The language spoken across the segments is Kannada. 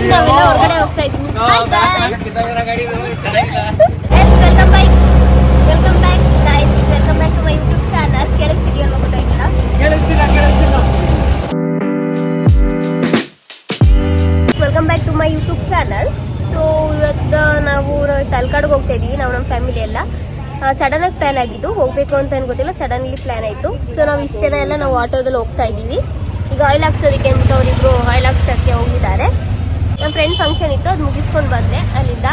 ಈಗ ನಾವೆಲ್ಲ ಹೊರಗಡೆ ಹೋಗ್ತಾ ಇದ್ದೀವಿ yes welcome back welcome back guys welcome back to my YouTube channel ಕೇಳಿಸ್ತಿದೆಯಲ್ಲ ಗೊತ್ತಾಯ್ತಿಲ್ಲ welcome back to my YouTube channel so ಇವತ್ತು ನಾವು ತಲ್ಕಾಡ್ಗೆ ಹೋಗ್ತಾ ಇದೀವಿ. ನಾವು ನಮ್ಮ ಫ್ಯಾಮಿಲಿ ಎಲ್ಲ. ಸಡನ್ ಆಗಿ ಪ್ಲಾನ್ ಆಗಿದ್ದು. ಹೋಗ್ಬೇಕು ಅಂತ ಏನ್ ಗೊತ್ತಿಲ್ಲ. ಸಡನ್ಲಿ ಪ್ಲಾನ್ ಆಯ್ತು. ಸೊ ನಾವು ಇಷ್ಟು ಜನ ಎಲ್ಲ ನಾವು ಆಟೋದಲ್ಲಿ ಹೋಗ್ತಾ ಇದೀವಿ. ಈಗ ಆಯಿಲ್ ಹಾಕ್ಸೋದಕ್ಕೆ ಅಂತ ಅವರಿಬ್ರು ಆಯಿಲ್ ಹಾಕ್ಸೋಕ್ಕೆ ಹೋಗಿದ್ದಾರೆ. ನಮ್ಮ ಫ್ರೆಂಡ್ ಫಂಕ್ಷನ್ ಇತ್ತು, ಅದು ಮುಗಿಸ್ಕೊಂಡು ಬಂದೆ ಅಲ್ಲಿಂದ.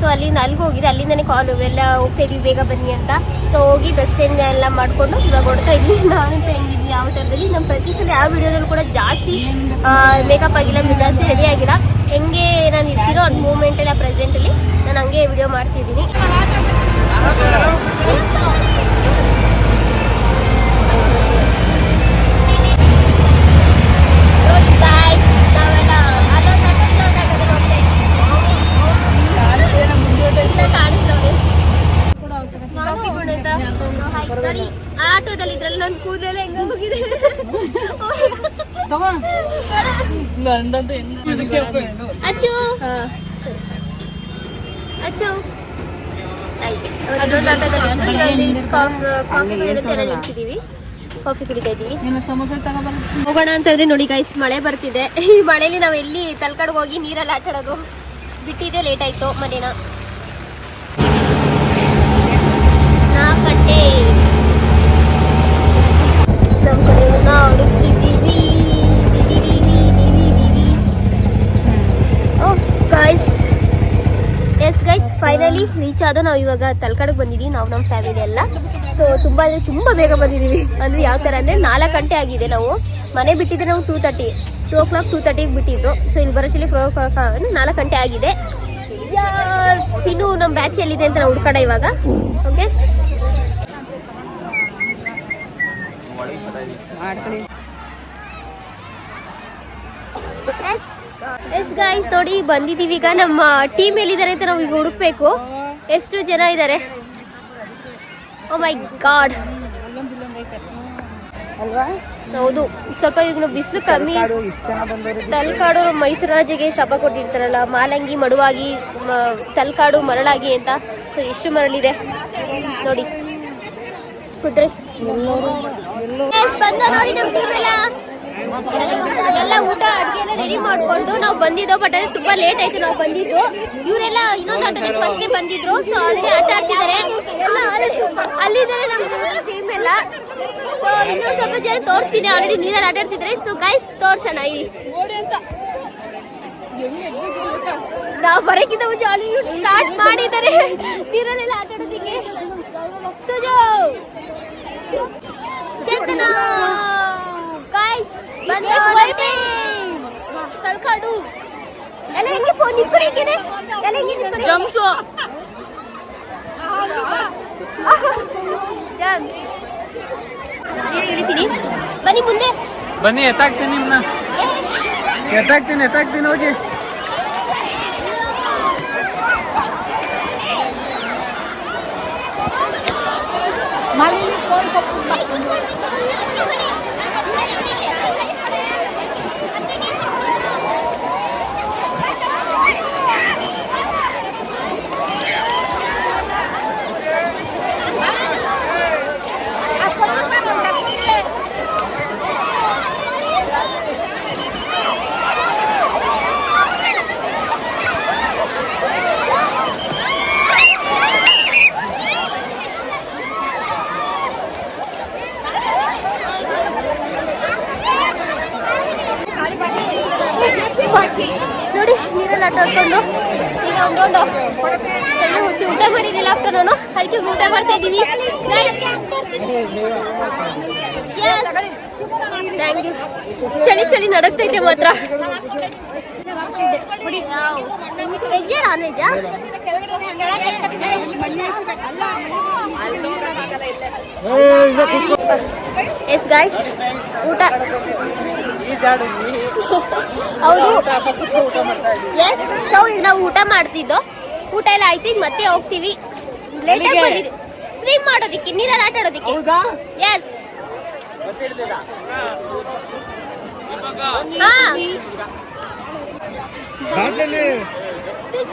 ಸೊ ಅಲ್ಲಿಂದ ಅಲ್ಲಿಗೆ ಹೋಗಿದೆ ಅಲ್ಲಿಂದನೇ ಕಾಲ್ ಎಲ್ಲ ಹೋಗ್ತಾ ಬೇಗ ಬನ್ನಿ ಅಂತ. ಸೊ ಹೋಗಿ ಬಸ್ ಎಲ್ಲ ಮಾಡಿಕೊಂಡು ಇವಾಗ ಹೊಡ್ತಾ ಇದ್ವಿ ನಾವಂತೂ ಹೆಂಗಿದ್ವಿ ಯಾವ ಥರದಲ್ಲಿ ನಮ್ಮ ಪ್ರತಿ ಸಲ ಯಾವ ವಿಡಿಯೋದಲ್ಲೂ ಕೂಡ ಜಾಸ್ತಿ ಮೇಕಪ್ ಆಗಿಲ್ಲ ಜಾಸ್ತಿ ರೆಡಿ ಆಗಿಲ್ಲ. ಹೆಂಗೆ ನಾನು ಇರ್ತೀರೋ ಅದು ಮೂಮೆಂಟ್ ಎಲ್ಲ ಪ್ರೆಸೆಂಟಲ್ಲಿ ನಾನು ಹಂಗೆ ವಿಡಿಯೋ ಮಾಡ್ತಿದ್ದೀನಿ. ಆಟೋದಲ್ಲಿ ಇದ್ರಲ್ಲಿ ನನ್ನ ಕೂದಲೆಲ್ಲ ಹೆಂಗ ಹೋಗಿದೆ ಅಚ್ಚು. ಅಚ್ಚು. ಕಾಫ್- ಕುಡಿತಾ ಇದೀವಿ ಹೋಗೋಣ ಅಂತಂದ್ರೆ ನೋಡಿ ಗೈಸ್ ಮಳೆ ಬರ್ತಿದೆ. ಈ ಮಳೆಲಿ ನಾವ್ ಎಲ್ಲಿ ತಲ್ಕಡ್ ಹೋಗಿ ನೀರಲ್ಲಿ ಆಟ ಆಡೋದು ಬಿಟ್ಟಿದೆ ಲೇಟ್ ಆಯ್ತು ಮನೇನ. Guys yes guys finally reach ಆದ ನಾವು ಇವಾಗ ತಲ್ಕಾಡಿಗೆ ಬಂದಿದ್ದೀವಿ ನಾವು ನಮ್ಮ ಫ್ಯಾಮಿಲಿ ಎಲ್ಲ. ಸೊ ತುಂಬಾ ಅಂದ್ರೆ ತುಂಬಾ ಬೇಗ ಬಂದಿದ್ದೀವಿ ಅಂದ್ರೆ ಯಾವ ತರ ಅಂದ್ರೆ ನಾಲ್ಕು ಗಂಟೆ ಆಗಿದೆ ನಾವು. ಮನೆ ಬಿಟ್ಟಿದ್ದೆ ನಾವು two thirty two o'clock two ತರ್ಟಿಗೆ ಬಿಟ್ಟಿದ್ದು. ಸೊ ಇಲ್ಲಿ ಬರೋಷ್ಟಲ್ಲಿ ಫೋರ್ ಓ ಕ್ಲಾಕ್ ನಾಲ್ಕು ಗಂಟೆ ಆಗಿದೆ! ಇನ್ನು ನಮ್ಮ ಬ್ಯಾಚ್ ಎಲ್ಲಿದೆ ಅಂತ ನಾವು ಹುಡ್ಕೋಣ ಇವಾಗ. ಓಕೆ ಎಸ್ ಗೈಸ್ ನೋಡಿ ಬಂದಿದೀವಿ ಈಗ ನಮ್ಮ ಟೀಮ್ ಎಲ್ಲಿದ್ದಾರೆ ಅಂತ ನಾವು ಈಗ ಹುಡುಕ್ಬೇಕು. ಎಷ್ಟು ಜನ ಇದ್ದಾರೆ? ಓ ಮೈ ಗಾಡ್ ಹೌದು, ಸ್ವಲ್ಪ ಈಗ ಬಿಸಿಲು ಕಮ್ಮಿ. ತಲ್ಕಾಡು ಮೈಸೂರು ರಾಜಗೆ ಶಾಪ ಕೊಟ್ಟಿರ್ತಾರಲ್ಲ, ಮಾಲಂಗಿ, ಮಡುವಾಗಿ ತಲ್ಕಾಡು, ಮರಳಾಗಿ ಅಂತ. ಸೊ ಎಷ್ಟು ಮರಳಿದೆ? ನೋಡಿ. ಕುದ್ರೆ ಎಲ್ಲ. ಊಟ, ಅಡಿಗೆ ಎಲ್ಲ ರೆಡಿ ಮಾಡ್ಕೊಂಡು ನಾವು ಬಂದಿದ್ದೋ ಬಟ್ ಅದು ತುಂಬಾ ಲೇಟ್ ಆಯ್ತು, ನಾವು ಬಂದಿದ್ದು. ಇವರೆಲ್ಲ ಇನ್ನೊಂದು ಆಟೋದಲ್ಲಿ ಡೇ ಬಂದಿದ್ರು ಸೊ ಅಲ್ಲಿ ಆಟ ಆಡ್ತಿದ್ದಾರೆ. ಎಲ್ಲ ಅಲ್ಲಿದ್ದಾರೆ ನಮ್ಮ ಟೀಮ್ ಎಲ್ಲ. ಸೊ ಇನ್ನೂ ಸ್ವಲ್ಪ ಜನ ತೋರಿಸ್ತೀನಿ ಆಲ್ರೆಡಿ ನೀರಲ್ಲಿ ಆಟ ಆಡ್ತಿದ್ರೆ ಸೊ ಗೈಸ್ ತೋರ್ಸೋಣ ಇಲ್ಲಿ. ನಾವು ಬರೋಕ್ಕಿಂತ ಮುಂಚೆ ಆಲ್ರೆಡಿ ಸ್ಟಾರ್ಟ್ ಮಾಡಿದ್ದಾರೆ. ನೀರಲ್ಲೆಲ್ಲ ಆಟ ಆಡೋದಕ್ಕೆ. ಸುಜು ಚೇತನ ಗೈಸ್ ಬಂದ ತಳ್ಕಾಡು ಎಲ್ಲ ಹೆಂಗೆ ಫೋನ್ ನಿಂತ್ಕೊಂಡು ಹೆಂಗೇನೆ ಎಲ್ಲ ಹೆಂಗೆ ನಿಂತ್ಕೊಂಡು ಜಂಪ್ಸು ಇಳಿತೀನಿ ಬನ್ನಿ ಮುಂದೆ ಬನ್ನಿ ಎತ್ತಾಕ್ತೀನಿ ನಿಮ್ನ ಎತ್ತಾಕ್ತೀನಿ ಎತ್ತಾಕ್ತೀನಿ ಹೋಗಿ ನೋಡಿ Thank you. ಹೊತ್ತು ಊಟ ಮಾಡಿರಲಿಲ್ಲ ಆಫ್ಟರ್ನೂನು ಅದಕ್ಕೆ ಊಟ ಮಾಡ್ತಾ ಇದ್ದೀವಿ. ಥ್ಯಾಂಕ್ ಯು ಚಳಿ ಚಳಿ ನಡಕ್ತೈತೆ ಮಾತ್ರ ವೆಜ್ ನಾನ್ ವೆಜ್ಜಾ ಎಸ್ ಗಾಯ್ಸ್ ಊಟ ಹೌದು ಎಸ್ ನಾವು ಈಗ ನಾವು ಊಟ ಮಾಡ್ತಿದ್ದೋ? ಊಟ ಎಲ್ಲ ಆಯ್ತು ಈಗ ಮತ್ತೆ ಹೋಗ್ತೀವಿ. ಸ್ವಿಮ್ ಮಾಡೋದಿಕ್ಕೆ ನೀರಲ್ಲಿ ಆಟ ಆಡೋದಿಕ್ಕೆ. ಎಸ್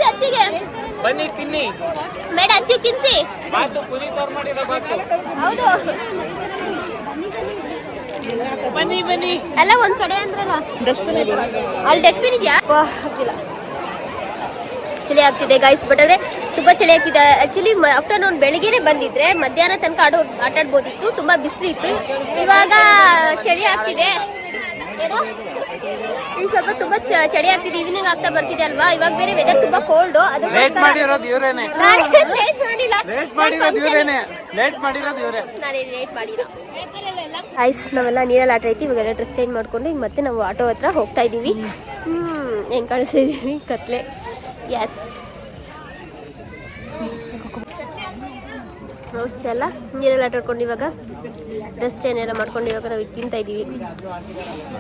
ಅಚ್ಚಿಗೆ. ಬನ್ನಿ ತಿನ್ನಿ. ಬೇಡ ಅಚ್ಚು ತಿನ್ಸಿ. ಹೌದು. ಬನ್ನಿ ಬನ್ನಿ. ಎಲ್ಲ ಒಂದ್ ಕಡೆ ಅಂದ್ರಲ್ಲ. ಅಲ್ಲಿ ಡಸ್ಟ್ಬಿನ್ ಇದೆಯಾ ಚಳಿ ಆಗ್ತಿದೆ ಗಾಯ್ಸ್ ಬಟ್ ಆದ್ರೆ ತುಂಬಾ ಚಳಿ ಆಗ್ತಿದೆ. ಆಕ್ಚುಲಿ ಆಫ್ಟರ್ನೂನ್ ಬೆಳಿಗ್ಗೆನೆ ಬಂದಿದ್ರೆ ಮಧ್ಯಾಹ್ನ ತನಕ ಆಡೋ ಆಟ ಆಡ್ಬೋದಿತ್ತು ತುಂಬಾ ಬಿಸಿಲಿತ್ತು ಇವಾಗ ಚಳಿ ಆಗ್ತಿದೆ. ಈ ಸ್ವಲ್ಪ ತುಂಬಾ ಚಳಿ ಆಗ್ತಿದೆ. ಈವ್ನಿಂಗ್ ಆಗ್ತಾ ಬರ್ತಿದೆ ಅಲ್ವಾ? ಇವಾಗ ಬೇರೆ ವೆದರ್ ತುಂಬಾ ಕೋಲ್ಡ್ ಅದು ಲೇಟ್ ಮಾಡಿರೋದು ಇವರೇನೆ. ಲೇಟ್ ಮಾಡಿಲ್ಲ. ಲೇಟ್ ಮಾಡಿರೋದು ಇವರೇನೆ. ಲೇಟ್ ಮಾಡಿರೋದು ಇವರೇ. ನಾನು ಲೇಟ್ ಮಾಡಿರೋ ಐಸ್ ನಾವೆಲ್ಲ ನೀರಲ್ಲಿ ಆಟ ಐತಿ ಇವಾಗೆಲ್ಲ ಡ್ರೆಸ್ ಚೇಂಜ್ ಮಾಡ್ಕೊಂಡು ಈಗ ಮತ್ತೆ ನಾವು ಆಟೋ ಹತ್ರ ಹೋಗ್ತಾ ಇದೀವಿ. ಹ್ಮ್ ಹೆಂಗ್ ಕಳಿಸಿದೀವಿ ಕತ್ಲೆ. ಎಸ್ ರೋಸ್ ಎಲ್ಲ ನೀರಲ್ಲಿ ಆಟ ಆಡ್ಕೊಂಡು ಇವಾಗ ಡ್ರೆಸ್ ಚೇಂಜ್ ಎಲ್ಲ ಮಾಡ್ಕೊಂಡು ಇವಾಗ ನಾವು ತಿಂತಾ ಇದೀವಿ.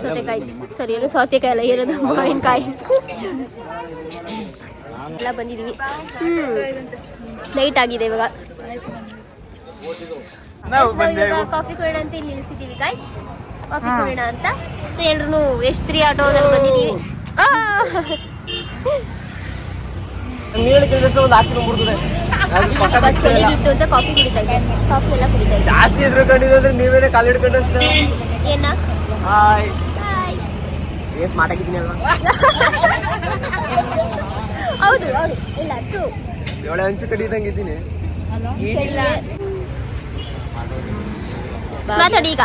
ಸೌತೆಕಾಯಿ. ಸರಿ ಏನು ಸೌತೆಕಾಯಿ ಅಲ್ಲ ಏನದು? ಮಾವಿನಕಾಯಿ. ಎಲ್ಲ ಬಂದಿದೀವಿ. ನೈಟ್ ಆಗಿದೆ ಇವಾಗ. ಕಾಫಿ ಕುಡಿಯೋಣ ಅಂತ ಇಲ್ಲಿ ನಿಲ್ಸಿದೀವಿ ಗಾಯ್ಸ್ ಕಾಫಿ ಕುಡಿಯೋಣ ಅಂತ. ಸೊ ಎಲ್ರು ಎಷ್ಟು ತ್ರೀ ಆಟೋದಲ್ಲಿ ಬಂದಿದೀವಿ. ಆ! ನೀರು ಕೇಳಿದ್ರೆ ಒಂದು ಆಚೆ ಬಂದ್ಬಿಡ್ತದೆ ಚಳಿಗಿತ್ತು ಅಂತ ಕಾಫಿ ಕುಡಿತಾ ಇದ್ದೆ ಕಾಫಿ ಎಲ್ಲ ಕುಡಿತಾ ಇದ್ದೆ ಜಾಸ್ತಿ ಎದ್ರುಕೊಂಡಿದ್ದು ಅಂದ್ರೆ ನೀವೇನೆ ಕಾಲು ಹಿಡ್ಕೊಂಡು ಅಷ್ಟೇ? ಏನ? ಹಾಯ್. ಏ ಸ್ಮಾರ್ಟ್ ಆಗಿದ್ದೀನಿ ಅಲ್ವಾ? ಹೌದು ಹೌದು. ಇಲ್ಲ ಟ್ರೂ ಏಳೆ ಹಂಚು ಕಡಿದಂಗೆ ಇದ್ದೀನಿ. ಮಾತಾಡಿ. ಈಗ.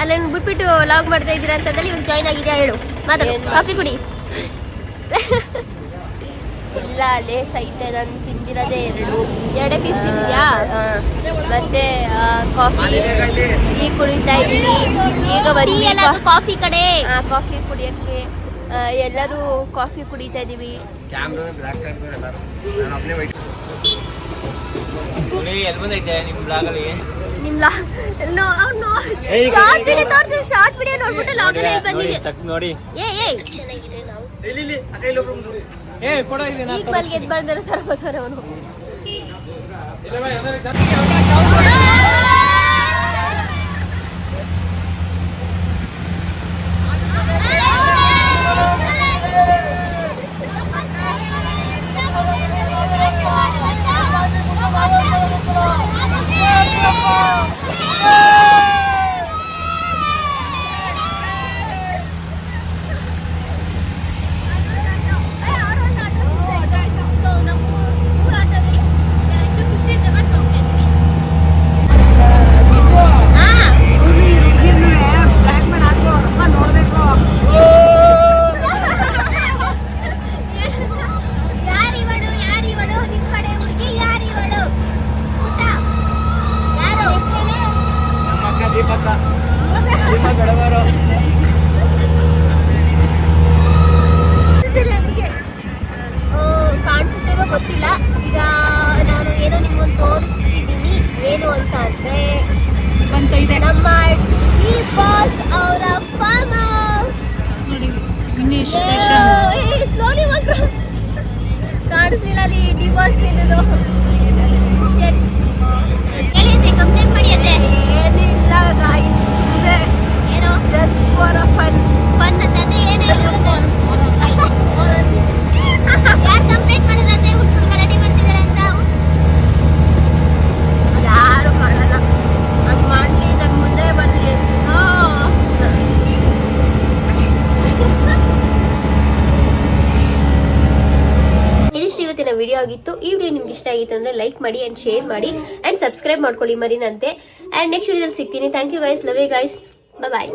ಅಲ್ಲ ಬಿಟ್ಬಿಟ್ಟು ಲಾಗ್ ಮಾಡ್ತಾ ಇದ್ದೀರಾ ಅಂತಂದ್ರೆ ಇವಾಗ ಜಾಯ್ನ್ ಆಗಿದ್ಯಾ ಹೇಳು. ಮಾತಾಡಿ. ಕಾಫಿ ಕುಡಿ. ಇಲ್ಲ ಲೇಸ್ ಐತೆ ನಾನು ತಿಂದಿರೋದೇ ಎರಡು. ಎರಡೇ ಪೀಸ್ ತಿಂದ್ಯಾ? ಮತ್ತೆ ಕಾಫಿ ಟೀ ಕುಡಿತಾ ಇದ್ದೀನಿ. ಈಗ ಬರೀ ಕಾಫಿ ಕಡೆ. ಕಾಫಿ ಕುಡಿಯಕ್ಕೆ. ಎಲ್ಲರೂ ಕಾಫಿ ಕುಡಿತಾ ಏಯ್, ಶಾರ್ಟ್ ವಿಡಿಯೋ ತೋರ್ಸಿ ಶಾರ್ಟ್ ವಿಡಿಯೋ ನೋಡ್ಬಿಟ್ಟು ಲಾಗ್ ಅಲ್ಲಿ ಬಂದಿದೆ ತಕ್ ನೋಡಿ ಏ ಏ ಚೆನ್ನಾಗಿದೆ ನಾವು ಇಲ್ಲಿ ಇಲ್ಲಿ ಅಕ್ಕ ಬಂದ್ರು. ಏ ಕೊಡ ಇಲ್ಲಿ ಈಗ ಬಲ್ಗೆ ಎದ್ದು ಬಂದಿರೋ ತರ ಬರ್ತಾರೆ ಅವನು. ಕಾಣಿಸ್ತಿಲ್ಲ ಅಲ್ಲಿ ಡಿ ಬಾಸ್ ತಿನ್ನೋದು ಎಲ್ಲಿದೆ ಕಂಪ್ಲೇಂಟ್ ಮಾಡಿ ಅಂದೆ ಏನಿಲ್ಲ ಗಾಯ್ಸ್ ಏನೋ just for a fun fun ಅಂತ ಅದೇ ಏನೇ ಯಾರು ಕಂಪ್ಲೇಂಟ್ ಮಾಡಿದ್ರಂತೆ ಹುಡುಗರು ಗಲಾಟೆ ಮಾಡ್ತಿದ್ದಾರೆ ಅಂತ ಯಾರು ಮಾಡಲ್ಲ ಹಂಗ್ ಮಾಡ್ಲಿ ನನ್ ಮುಂದೆ ಬರ್ಲಿ ಇದಿಷ್ಟು ಇವತ್ತಿನ ವಿಡಿಯೋ ಆಗಿತ್ತು ಈ ವಿಡಿಯೋ ನಿಮ್ಗೆ ಇಷ್ಟ ಆಗಿತ್ತು ಅಂದ್ರೆ ಲೈಕ್ ಮಾಡಿ ಅಂಡ್ ಶೇರ್ ಮಾಡಿ ಅಂಡ್ ಸಬ್ಸ್ಕ್ರೈಬ್ ಮಾಡ್ಕೊಳ್ಳಿ ಮರಿನಂತೆ. ಅಂಡ್ ನೆಕ್ಸ್ಟ್ ವಿಡಿಯೋದಲ್ಲಿ ಸಿಗ್ತೀನಿ. Thank you guys love you guys bye